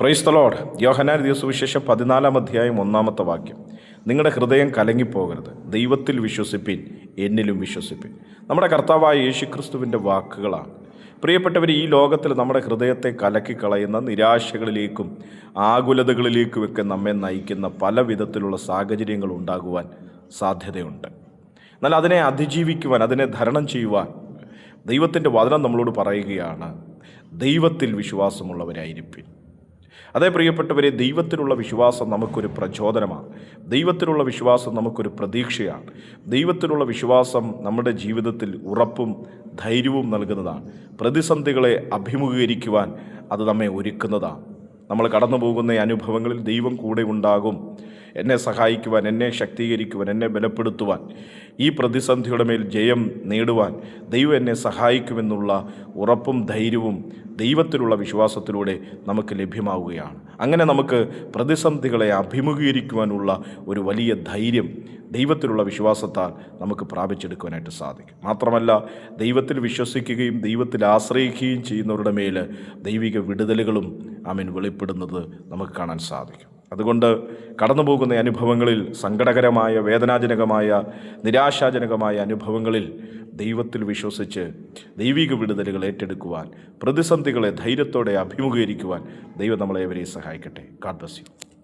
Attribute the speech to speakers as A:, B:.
A: Praise the Lord Yohanan ദിവസവിശേഷം പതിനാലാം അധ്യായം ഒന്നാമത്തെ വാക്യം. നിങ്ങളുടെ ഹൃദയം കലങ്ങിപ്പോകരുത്. ദൈവത്തിൽ വിശ്വസിപ്പിൻ എന്നിലും വിശ്വസിപ്പിൻ. നമ്മുടെ കർത്താവായ യേശുക്രിസ്തുവിന്റെ വാക്കുകളാണ്. പ്രിയപ്പെട്ടവർ ഈ ലോകത്തിൽ നമ്മുടെ ഹൃദയത്തെ കലക്കിക്കളയുന്ന നിരാശകളിലേക്കും ആകുലതകളിലേക്കുമൊക്കെ നമ്മെ നയിക്കുന്ന പല വിധത്തിലുള്ള സാഹചര്യങ്ങൾ ഉണ്ടാകുവാൻ സാധ്യതയുണ്ട്. എന്നാൽ അതിനെ അതിജീവിക്കുവാൻ അതിനെ ധരണം ചെയ്യുവാൻ ദൈവത്തിന്റെ വചനം നമ്മളോട് പറയുകയാണ് ദൈവത്തിൽ വിശ്വാസമുള്ളവരായിരിപ്പിൻ. അതേ പ്രിയപ്പെട്ടവരെ ദൈവത്തിലുള്ള വിശ്വാസം നമുക്കൊരു പ്രചോദനമാണ്. ദൈവത്തിലുള്ള വിശ്വാസം നമുക്കൊരു പ്രതീക്ഷയാണ്. ദൈവത്തിലുള്ള വിശ്വാസം നമ്മുടെ ജീവിതത്തിൽ ഉറപ്പും ധൈര്യവും നൽകുന്നതാണ്. പ്രതിസന്ധികളെ അഭിമുഖീകരിക്കുവാൻ അത് നമ്മെ ഒരുക്കുന്നതാണ്. നമ്മൾ കടന്നു പോകുന്ന അനുഭവങ്ങളിൽ ദൈവം കൂടെ ഉണ്ടാകും. എന്നെ സഹായിക്കുവാൻ എന്നെ ശക്തീകരിക്കുവാൻ എന്നെ ബലപ്പെടുത്തുവാൻ. ഈ പ്രതിസന്ധിയുടെ മേൽ ജയം നേടുവാൻ ദൈവം എന്നെ സഹായിക്കുമെന്നുള്ള ഉറപ്പും ധൈര്യവും ദൈവത്തിലുള്ള വിശ്വാസത്തിലൂടെ നമുക്ക് ലഭ്യമാവുകയാണ്. അങ്ങനെ നമുക്ക് പ്രതിസന്ധികളെ അഭിമുഖീകരിക്കുവാനുള്ള ഒരു വലിയ ധൈര്യം ദൈവത്തിലുള്ള വിശ്വാസത്താൽ നമുക്ക് പ്രാപിച്ചെടുക്കുവാനായിട്ട് സാധിക്കും. മാത്രമല്ല ദൈവത്തിൽ വിശ്വസിക്കുകയും ദൈവത്തിൽ ആശ്രയിക്കുകയും ചെയ്യുന്നവരുടെ മേൽ ദൈവിക വിടുതലുകളും ആമീൻ വെളിപ്പെടുന്നത് നമുക്ക് കാണാൻ സാധിക്കും. അതുകൊണ്ട് കടന്നു പോകുന്ന അനുഭവങ്ങളിൽ സങ്കടകരമായ വേദനാജനകമായ നിരാശാജനകമായ അനുഭവങ്ങളിൽ ദൈവത്തിൽ വിശ്വസിച്ച് ദൈവിക വിടുതലുകൾ ഏറ്റെടുക്കുവാൻ പ്രതിസന്ധികളെ ധൈര്യത്തോടെ അഭിമുഖീകരിക്കുവാൻ ദൈവം നമ്മളെ സഹായിക്കട്ടെ. God U